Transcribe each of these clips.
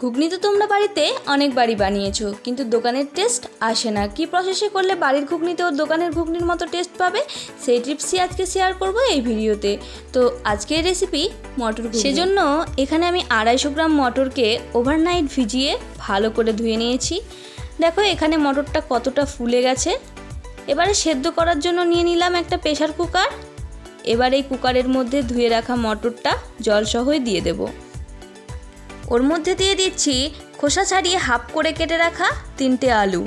ঘুগনি তো তোমরা বাড়িতে অনেকবারই বানিয়েছো, কিন্তু দোকানের টেস্ট আসে না। কি প্রসেসে করলে বাড়ির ঘুগনিতেও দোকানের ঘুগনির মতো টেস্ট পাবে? সেই টিপসই আজকে শেয়ার করব এই ভিডিওতে। তো আজকের রেসিপি মটর সেজন্য এখানে আমি আড়াইশো গ্রাম মটরকে ওভারনাইট ভিজিয়ে ভালো করে ধুয়ে নিয়েছি। দেখো এখানে মটরটা কতটা ফুলে গেছে। এবারে সেদ্ধ করার জন্য নিয়ে নিলাম একটা প্রেশার কুকার এবার এই কুকারের মধ্যে ধুয়ে রাখা মটরটা জলসহই দিয়ে দেবো। ওর মধ্যে দিয়ে দিচ্ছি খোসা ছাড়িয়ে হাফ করে কেটে রাখা তিনটে আলু।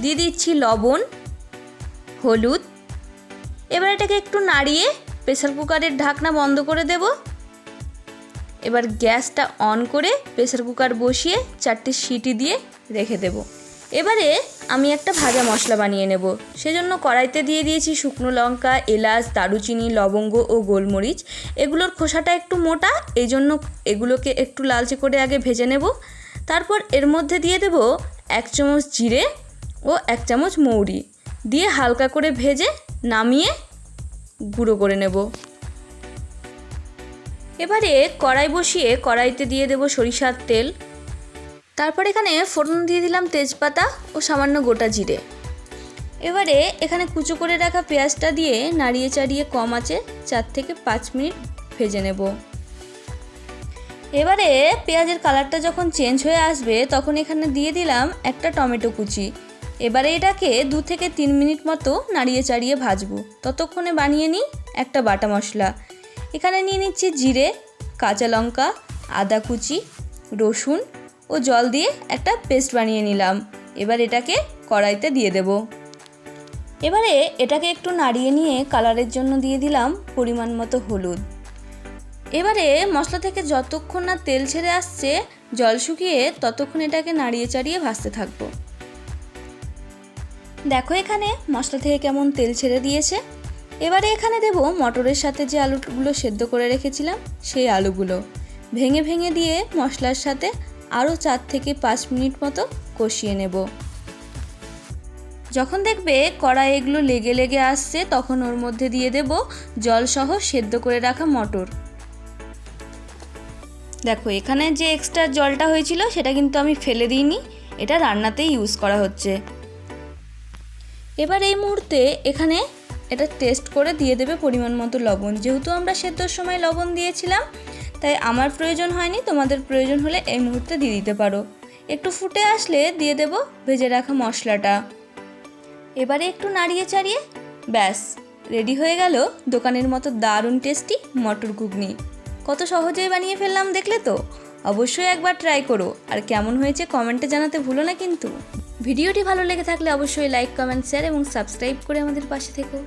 দিয়ে দিচ্ছি লবণ, হলুদ। এবার এটাকে একটু নাড়িয়ে প্রেসার কুকারের ঢাকনা বন্ধ করে দেব। এবার গ্যাসটা অন করে প্রেসার কুকার বসিয়ে চারটে সিটি দিয়ে রেখে দেব। এবারে আমি একটা ভাজা মশলা বানিয়ে নেব। সেজন্য কড়াইতে দিয়ে দিয়েছি শুকনো লঙ্কা, এলাচ, দারুচিনি, লবঙ্গ ও গোলমরিচ। এগুলোর খোসাটা একটু মোটা এই জন্য এগুলোকে একটু লালচে করে আগে ভেজে নেব। তারপর এর মধ্যে দিয়ে দেব এক চামচ জিরে ও এক চামচ মৌরি। দিয়ে হালকা করে ভেজে নামিয়ে গুঁড়ো করে নেব। এবারে কড়াই বসিয়ে কড়াইতে দিয়ে দেব সরিষার তেল। তারপর এখানে ফোড়ন দিয়ে দিলাম তেজপাতা ও সামান্য গোটা জিরে। এবারে এখানে কুচো করে রাখা পেঁয়াজটা দিয়ে নাড়িয়ে চাড়িয়ে কম আছে চার থেকে পাঁচ মিনিট ভেজে নেব। এবারে পেঁয়াজের কালারটা যখন চেঞ্জ হয়ে আসবে, তখন এখানে দিয়ে দিলাম একটা টমেটো কুচি। এবারে এটাকে দু থেকে তিন মিনিট মতো নাড়িয়ে চাড়িয়ে ভাজবো। ততক্ষণে বানিয়ে নিই একটা বাটা মশলা। এখানে নিয়ে নিচ্ছি জিরে, কাঁচা লঙ্কা, আদা কুচি, রসুন ও জল দিয়ে একটা পেস্ট বানিয়ে নিলাম। এবার এটাকে কড়াইতে দিয়ে দেব। এবারে এটাকে একটু নাড়িয়ে নিয়ে কালারের জন্য দিয়ে দিলাম পরিমাণ মতো হলুদ। এবারে মশলা থেকে যতক্ষণ না তেল ছেড়ে আসছে, জল শুকিয়ে ততক্ষণ এটাকে নাড়িয়ে চাড়িয়ে ভাজতে থাকব। দেখো এখানে মশলা থেকে কেমন তেল ছেড়ে দিয়েছে। এবারে এখানে দেব মটরের সাথে যে আলুগুলো সেদ্ধ করে রেখেছিলাম, সেই আলুগুলো। ভেঙে ভেঙে দিয়ে মশলার সাথে আরও চার থেকে পাঁচ মিনিট মতো কষিয়ে নেব। যখন দেখবে কড়াই এগুলো লেগে লেগে আসছে, তখন ওর মধ্যে দিয়ে দেব জলসহ সেদ্ধ করে রাখা মটর। দেখো, এখানে যে এক্সট্রা জলটা হয়েছিল, সেটা কিন্তু আমি ফেলে দিইনি। এটা রান্নাতেই ইউজ করা হচ্ছে। এবার এই মুহূর্তে এখানে এটা টেস্ট করে দিয়ে দেবে পরিমাণ মতো লবণ। যেহেতু আমরা সেদ্ধর সময় লবণ দিয়েছিলাম তাই আমার প্রয়োজন হয়নি, তোমাদের প্রয়োজন হলে এই মুহূর্তে দিয়ে দিতে পারো। একটু ফুটে আসলে দিয়ে দেব ভেজে রাখা মশলাটা। এবারে একটু নাড়িয়ে চাড়িয়ে, ব্যাস, রেডি হয়ে গেল দোকানের মতো দারুণ টেস্টি মটর ঘুগনি। কত সহজেই বানিয়ে ফেললাম দেখলে তো? অবশ্যই একবার ট্রাই করো, আর কেমন হয়েছে কমেন্টে জানাতে ভুলো না কিন্তু। ভিডিওটি ভালো লেগে থাকলে অবশ্যই লাইক, কমেন্ট, শেয়ার এবং সাবস্ক্রাইব করে আমাদের পাশে থেকো।